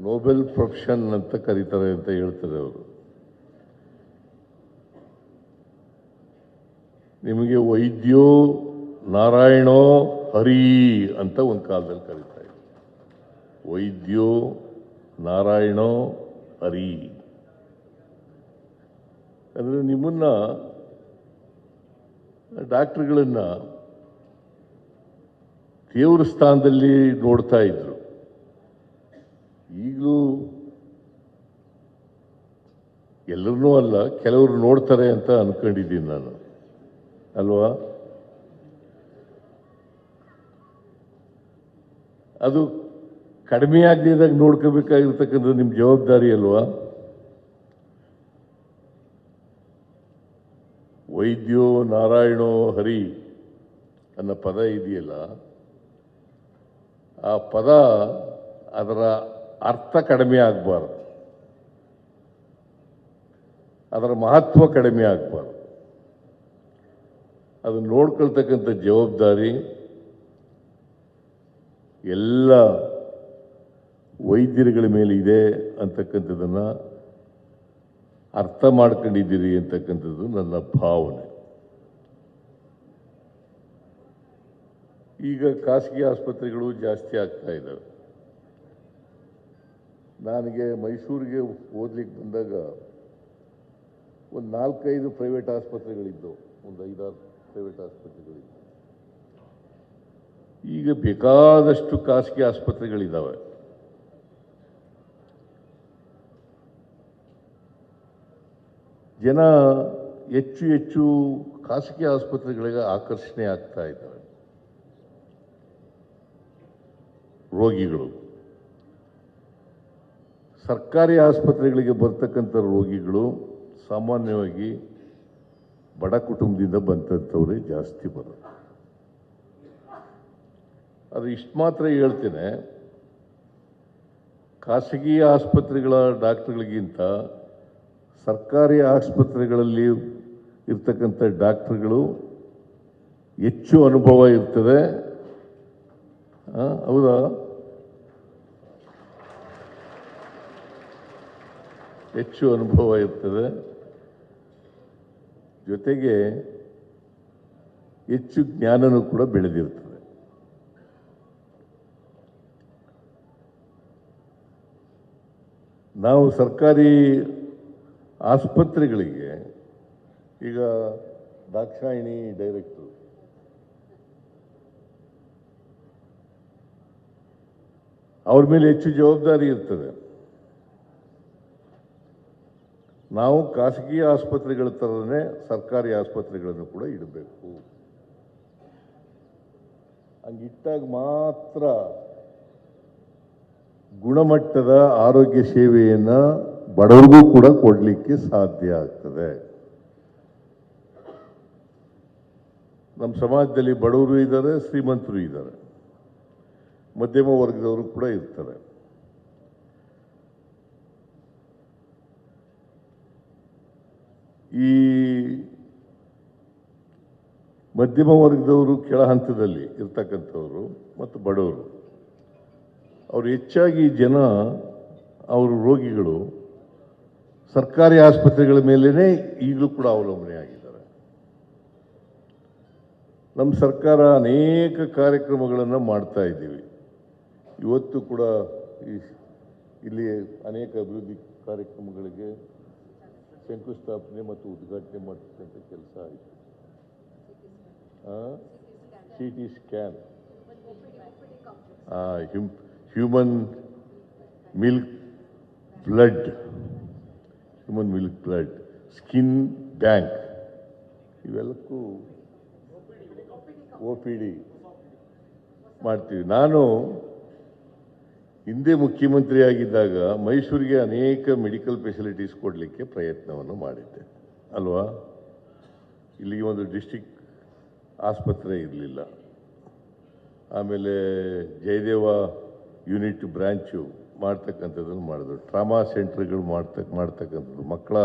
Nobel profession ಅಂತ ಕರೀತಾರೆ ಅಂತ ಹೇಳ್ತಾರೆ ಅವರು. ನಿಮಗೆ ವೈದ್ಯೋ ನಾರಾಯಣೋ ಹರಿ ಅಂತ ಒಂದು ಕಾಲದಲ್ಲಿ ಕರೀತಾ ಇದ್ರು. ವೈದ್ಯೋ ನಾರಾಯಣೋ ಹರಿ. ಅಂದರೆ ನಿಮ್ಮನ್ನ ಡಾಕ್ಟ್ರುಗಳನ್ನು ದೇವ್ರ ಸ್ಥಾನದಲ್ಲಿ ನೋಡ್ತಾ ಇದ್ರು. ಈಗಲೂ ಎಲ್ಲರನ್ನೂ ಅಲ್ಲ, ಕೆಲವರು ನೋಡ್ತಾರೆ ಅಂತ ಅನ್ಕೊಂಡಿದ್ದೀನಿ ನಾನು. ಅಲ್ವಾ? ಅದು ಕಡಿಮೆ ಆಗದಿದ್ದಾಗ ನೋಡ್ಕೋಬೇಕಾಗಿರ್ತಕ್ಕಂಥ ನಿಮ್ಮ ಜವಾಬ್ದಾರಿ ಅಲ್ವಾ? ವೈದ್ಯೋ ನಾರಾಯಣೋ ಹರಿ ಅನ್ನೋ ಪದ ಇದೆಯಲ್ಲ, ಆ ಪದ ಅದರ ಅರ್ಥ ಕಡಿಮೆ ಆಗಬಾರ್ದು. ಅದರ ಮಹತ್ವ ಕಡಿಮೆ ಆಗಬಾರ್ದು. ಅದು ನೋಡ್ಕೊಳ್ತಕ್ಕಂಥ ಜವಾಬ್ದಾರಿ, ಎಲ್ಲ ವೈದ್ಯರುಗಳ ಮೇಲೆ ಇದೆ ಅಂತಕ್ಕಂಥದ್ದನ್ನು ಅರ್ಥ ಮಾಡ್ಕೊಂಡಿದ್ದೀರಿ ಅಂತಕ್ಕಂಥದ್ದು ನನ್ನ ಭಾವನೆ. ಈಗ ಖಾಸಗಿ ಆಸ್ಪತ್ರೆಗಳು ಜಾಸ್ತಿ ಆಗ್ತಾ ಇದ್ದಾವೆ. ನನಗೆ ಮೈಸೂರಿಗೆ ಓದ್ಲಿಕ್ಕೆ ಬಂದಾಗ ಒಂದು ನಾಲ್ಕೈದು ಪ್ರೈವೇಟ್ ಆಸ್ಪತ್ರೆಗಳಿದ್ದವು. ಒಂದು ಐದಾರು ಪ್ರೈವೇಟ್ ಆಸ್ಪತ್ರೆಗಳಿದ್ದವು. ಈಗ ಬೇಕಾದಷ್ಟು ಖಾಸಗಿ ಆಸ್ಪತ್ರೆಗಳಿದ್ದಾವೆ ಜನ ಹೆಚ್ಚು ಹೆಚ್ಚು ಖಾಸಗಿ ಆಸ್ಪತ್ರೆಗಳಿಗೆ ಆಕರ್ಷಣೆ ಆಗ್ತಾ ಇದ್ದಾವೆ. ರೋಗಿಗಳು. ಸರ್ಕಾರಿ ಆಸ್ಪತ್ರೆಗಳಿಗೆ ಬರ್ತಕ್ಕಂಥ ರೋಗಿಗಳು ಸಾಮಾನ್ಯವಾಗಿ ಬಡ ಕುಟುಂಬದಿಂದ ಬಂದಂಥವರೇ ಜಾಸ್ತಿ ಬರೋದು ಅದು ಇಷ್ಟು ಮಾತ್ರ ಹೇಳ್ತೇನೆ. ಖಾಸಗಿ ಆಸ್ಪತ್ರೆಗಳ ಡಾಕ್ಟ್ರ್ಗಳಿಗಿಂತ ಸರ್ಕಾರಿ ಆಸ್ಪತ್ರೆಗಳಲ್ಲಿ ಇರ್ತಕ್ಕಂಥ ಡಾಕ್ಟ್ರ್ಗಳು ಹೆಚ್ಚು ಅನುಭವ ಇರ್ತದೆ. ಹೌದಾ? ಹೆಚ್ಚು ಅನುಭವ ಇರ್ತದೆ. ಜೊತೆಗೆ ಹೆಚ್ಚು ಜ್ಞಾನನೂ ಕೂಡ ಬೆಳೆದಿರ್ತದೆ. ನಾವು ಸರ್ಕಾರಿ ಆಸ್ಪತ್ರೆಗಳಿಗೆ, ಈಗ ದಾಕ್ಷಾಯಿಣಿ ಡೈರೆಕ್ಟರ್, ಅವ್ರ ಮೇಲೆ ಹೆಚ್ಚು ಜವಾಬ್ದಾರಿ ಇರ್ತದೆ. ನಾವು ಖಾಸಗಿ ಆಸ್ಪತ್ರೆಗಳ ಥರನೇ ಸರ್ಕಾರಿ ಆಸ್ಪತ್ರೆಗಳನ್ನು ಕೂಡ ಇಡಬೇಕು. ಹಂಗಿಟ್ಟಾಗ ಮಾತ್ರ ಗುಣಮಟ್ಟದ ಆರೋಗ್ಯ ಸೇವೆಯನ್ನು ಬಡವರಿಗೂ ಕೂಡ ಕೊಡಲಿಕ್ಕೆ ಸಾಧ್ಯ ಆಗ್ತದೆ. ನಮ್ಮ ಸಮಾಜದಲ್ಲಿ ಬಡವರು ಇದ್ದಾರೆ, ಶ್ರೀಮಂತರು ಇದ್ದಾರೆ. ಮಧ್ಯಮ ವರ್ಗದವರು ಕೂಡ ಇರ್ತಾರೆ. ಈ ಮಧ್ಯಮ ವರ್ಗದವರು ಕೆಳ ಹಂತದಲ್ಲಿ ಇರ್ತಕ್ಕಂಥವ್ರು ಮತ್ತು ಬಡವರು, ಅವರು ಹೆಚ್ಚಾಗಿ ಜನ ಅವರು ರೋಗಿಗಳು, ಸರ್ಕಾರಿ ಆಸ್ಪತ್ರೆಗಳ ಮೇಲೇ ಈಗಲೂ ಕೂಡ ಅವಲಂಬನೆ ಆಗಿದ್ದಾರೆ. ನಮ್ಮ ಸರ್ಕಾರ ಅನೇಕ ಕಾರ್ಯಕ್ರಮಗಳನ್ನು ಮಾಡ್ತಾ ಇದ್ದೀವಿ. ಇವತ್ತು ಕೂಡ ಈ ಇಲ್ಲಿ ಅನೇಕ ಅಭಿವೃದ್ಧಿ ಕಾರ್ಯಕ್ರಮಗಳಿಗೆ ಶಂಕುಸ್ಥಾಪನೆ ಮತ್ತು ಉದ್ಘಾಟನೆ ಮಾಡ್ತಕ್ಕಂಥ ಕೆಲಸ ಆಯಿತು C T scan human milk blood human milk blood skin bank ಇವೆಲ್ಲಕ್ಕೂ O P D ಮಾಡ್ತೀವಿ ನಾನು ಹಿಂದೆ ಮುಖ್ಯಮಂತ್ರಿ ಆಗಿದ್ದಾಗ ಮೈಸೂರಿಗೆ ಅನೇಕ ಮೆಡಿಕಲ್ ಫೆಸಿಲಿಟೀಸ್ ಕೊಡಲಿಕ್ಕೆ ಪ್ರಯತ್ನವನ್ನು ಮಾಡಿದ್ದೆ. ಅಲ್ವಾ? ಇಲ್ಲಿಗೆ ಒಂದು ಡಿಸ್ಟಿಕ್ ಆಸ್ಪತ್ರೆ ಇರಲಿಲ್ಲ. ಆಮೇಲೆ ಜಯದೇವ ಯೂನಿಟ್ ಬ್ರಾಂಚು ಮಾಡ್ತಕ್ಕಂಥದ್ದನ್ನು ಮಾಡಿದ್ರು. ಟ್ರಾಮಾ ಸೆಂಟ್ರ್ಗಳು ಮಾಡ್ತಕ್ಕ ಮಾಡ್ತಕ್ಕಂಥದ್ದು, ಮಕ್ಕಳ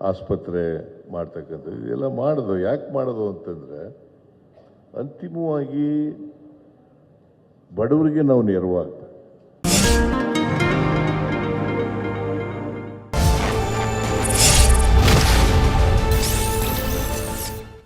ಆಸ್ಪತ್ರೆ ಮಾಡ್ತಕ್ಕಂಥದ್ದು, ಇದೆಲ್ಲ ಮಾಡೋದು ಯಾಕೆ ಮಾಡೋದು ಅಂತಂದರೆ, ಅಂತಿಮವಾಗಿ ಬಡವರಿಗೆ ನಾವು ನೆರವಾಗಬೇಕು